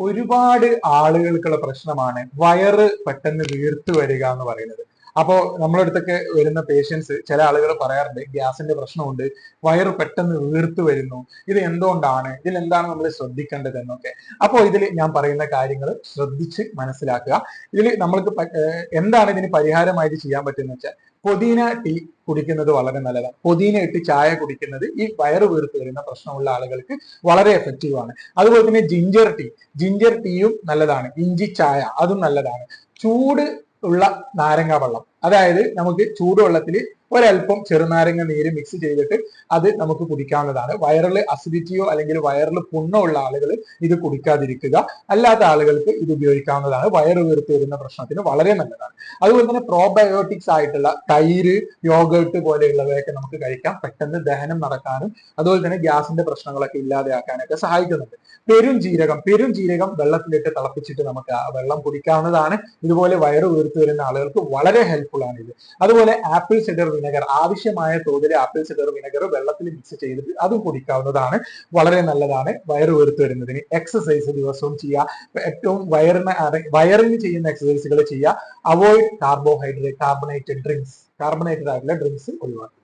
ഒരുപാട് ആളുകൾക്കുള്ള പ്രശ്നമാണ് വയറ് പെട്ടെന്ന് വീർത്തു വരിക എന്ന് പറയുന്നത്. അപ്പോ നമ്മുടെ അടുത്തൊക്കെ വരുന്ന പേഷ്യൻസ് ചില ആളുകൾ പറയാറുണ്ട് ഗ്യാസിന്റെ പ്രശ്നമുണ്ട് വയറ് പെട്ടെന്ന് വീർത്തു വരുന്നു ഇത് എന്തുകൊണ്ടാണ് ഇതിൽ എന്താണ് നമ്മൾ ശ്രദ്ധിക്കേണ്ടത് എന്നൊക്കെ. അപ്പോൾ ഇതിൽ ഞാൻ പറയുന്ന കാര്യങ്ങൾ ശ്രദ്ധിച്ച് മനസ്സിലാക്കുക. ഇതിൽ നമ്മൾക്ക് എന്താണ് ഇതിന് പരിഹാരമായിട്ട് ചെയ്യാൻ പറ്റുന്നത് വെച്ചാൽ പുതിന ടീ കുടിക്കുന്നത് വളരെ നല്ലതാണ്. പുതിന ഇട്ട് ചായ കുടിക്കുന്നത് ഈ വയറ് വീർത്ത് വരുന്ന പ്രശ്നമുള്ള ആളുകൾക്ക് വളരെ എഫക്റ്റീവ് ആണ്. അതുപോലെ തന്നെ ജിഞ്ചർ ടീ ജിഞ്ചർ ടീയും നല്ലതാണ്. ഇഞ്ചി ചായ അതും നല്ലതാണ്. ചൂട് ഉള്ള നാരങ്ങ വെള്ളം. അതായത് നമുക്ക് ചൂടുവെള്ളത്തിൽ ഒരല്പം ചെറുനാരങ്ങ നീര് മിക്സ് ചെയ്തിട്ട് അത് നമുക്ക് കുടിക്കാവുന്നതാണ്. വയറിൽ അസിഡിറ്റിയോ അല്ലെങ്കിൽ വയറിൽ പുണ്ണോ ഉള്ള ആളുകൾ ഇത് കുടിക്കാതിരിക്കുക. അല്ലാത്ത ആളുകൾക്ക് ഇത് ഉപയോഗിക്കാവുന്നതാണ്. വയറ് വീർത്ത് വരുന്ന പ്രശ്നത്തിന് വളരെ നല്ലതാണ്. അതുപോലെ തന്നെ പ്രോബയോട്ടിക്സ് ആയിട്ടുള്ള തൈര് യോഗേർട്ട് പോലെയുള്ളവയൊക്കെ നമുക്ക് കഴിക്കാം. പെട്ടെന്ന് ദഹനം നടക്കാനും അതുപോലെ തന്നെ ഗ്യാസിന്റെ പ്രശ്നങ്ങളൊക്കെ ഇല്ലാതെയാക്കാനൊക്കെ സഹായിക്കുന്നുണ്ട്. പെരും ജീരകം പെരും ജീരകം വെള്ളത്തിലിട്ട് തിളപ്പിച്ചിട്ട് നമുക്ക് ആ വെള്ളം കുടിക്കാവുന്നതാണ്. ഇതുപോലെ വയറ് വീർത്ത് വരുന്ന ആളുകൾക്ക് വളരെ ഹെൽപ്ഫുൾ ആണ് ഇത് അതുപോലെ ആപ്പിൾ സിഡർ വിനെഗർ ആവശ്യമായ തോതിൽ ആപ്പിൾ സിഡർ വിനെഗർ വെള്ളത്തിൽ മിക്സ് ചെയ്തിട്ട് അതും കുടിക്കാവുന്നതാണ്. വളരെ നല്ലതാണ് വയറ് വീർത്ത് വരുന്നതിന്. എക്സസൈസ് ദിവസവും ചെയ്യുക. ഏറ്റവും വയറിന് വയറിന് ചെയ്യുന്ന എക്സസൈസുകൾ ചെയ്യുക. Avoid carbohydrate carbonated drinks carbonated ആയിട്ടുള്ള ഡ്രിങ്ക്സ് ഒഴിവാക്കുക.